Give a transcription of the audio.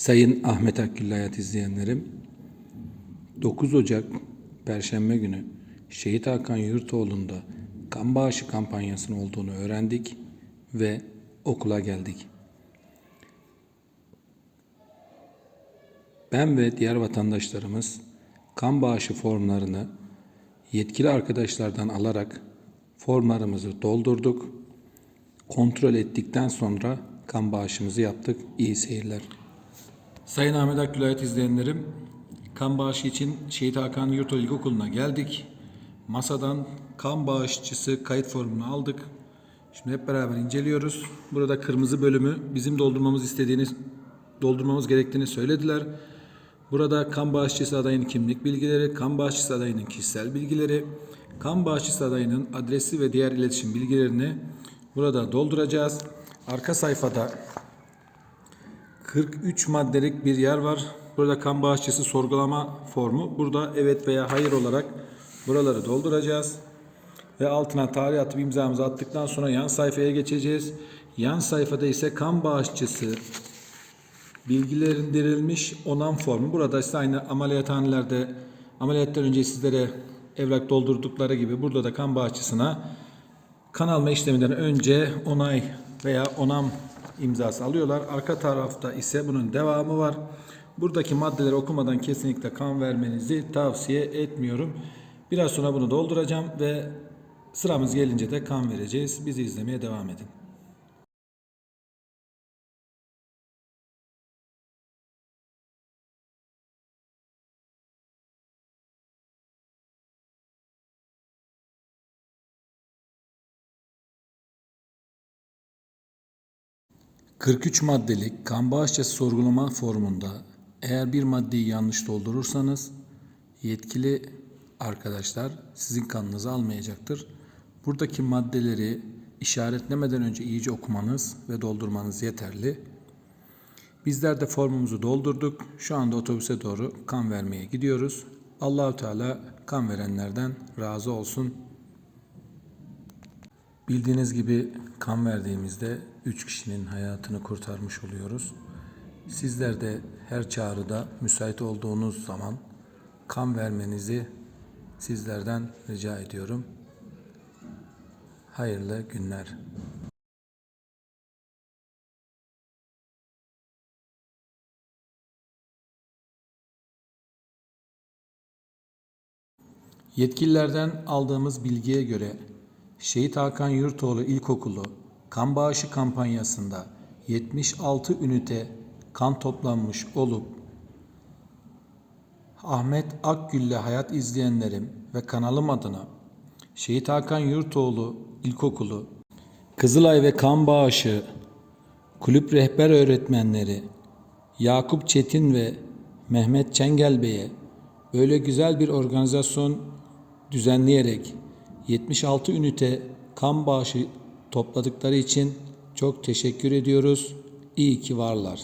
Sayın Ahmet Akgül Hayat izleyenlerim, 9 Ocak Perşembe günü Şehit Hakan Yurtoğlu'nda kan bağışı kampanyasının olduğunu öğrendik ve okula geldik. Ben ve diğer vatandaşlarımız kan bağışı formlarını yetkili arkadaşlardan alarak formlarımızı doldurduk. Kontrol ettikten sonra kan bağışımızı yaptık. İyi seyirler. Sayın Ahmet Akgülayet izleyenlerim, kan bağışı için Şehit Hakan Yurtoğlu İlkokulu'na geldik. Masadan kan bağışçısı kayıt formunu aldık. Şimdi hep beraber inceliyoruz. Burada kırmızı bölümü bizim doldurmamız istediğini, doldurmamız gerektiğini söylediler. Burada kan bağışçısı adayının kimlik bilgileri, kan bağışçısı adayının kişisel bilgileri, kan bağışçısı adayının adresi ve diğer iletişim bilgilerini burada dolduracağız. Arka sayfada 43 maddelik bir yer var. Burada kan bağışçısı sorgulama formu. Burada evet veya hayır olarak buraları dolduracağız. Ve altına tarih atıp imzamızı attıktan sonra yan sayfaya geçeceğiz. Yan sayfada ise kan bağışçısı bilgilendirilmiş onam formu. Burada ise aynı ameliyathanelerde ameliyattan önce sizlere evrak doldurdukları gibi burada da kan bağışçısına kan alma işleminden önce onay veya onam imzası alıyorlar. Arka tarafta ise bunun devamı var. Buradaki maddeleri okumadan kesinlikle kan vermenizi tavsiye etmiyorum. Biraz sonra bunu dolduracağım ve sıramız gelince de kan vereceğiz. Bizi izlemeye devam edin. ...43 maddelik kan bağışçısı sorgulama formunda eğer bir maddeyi yanlış doldurursanız yetkili arkadaşlar sizin kanınızı almayacaktır. Buradaki maddeleri işaretlemeden önce iyice okumanız ve doldurmanız yeterli. Bizler de formumuzu doldurduk. Şu anda otobüse doğru kan vermeye gidiyoruz. Allahü Teala kan verenlerden razı olsun. Bildiğiniz gibi kan verdiğimizde 3 kişinin hayatını kurtarmış oluyoruz. Sizler de her çağrıda müsait olduğunuz zaman kan vermenizi sizlerden rica ediyorum. Hayırlı günler. Yetkililerden aldığımız bilgiye göre Şehit Hakan Yurtoğlu İlkokulu kan bağışı kampanyasında 76 ünite kan toplanmış olup Ahmet Akgül'le hayat izleyenlerim ve kanalım adına Şehit Hakan Yurtoğlu İlkokulu Kızılay ve Kan Bağışı kulüp rehber öğretmenleri Yakup Çetin ve Mehmet Çengel Bey'e böyle güzel bir organizasyon düzenleyerek 76 ünite kan bağışı topladıkları için çok teşekkür ediyoruz. İyi ki varlar.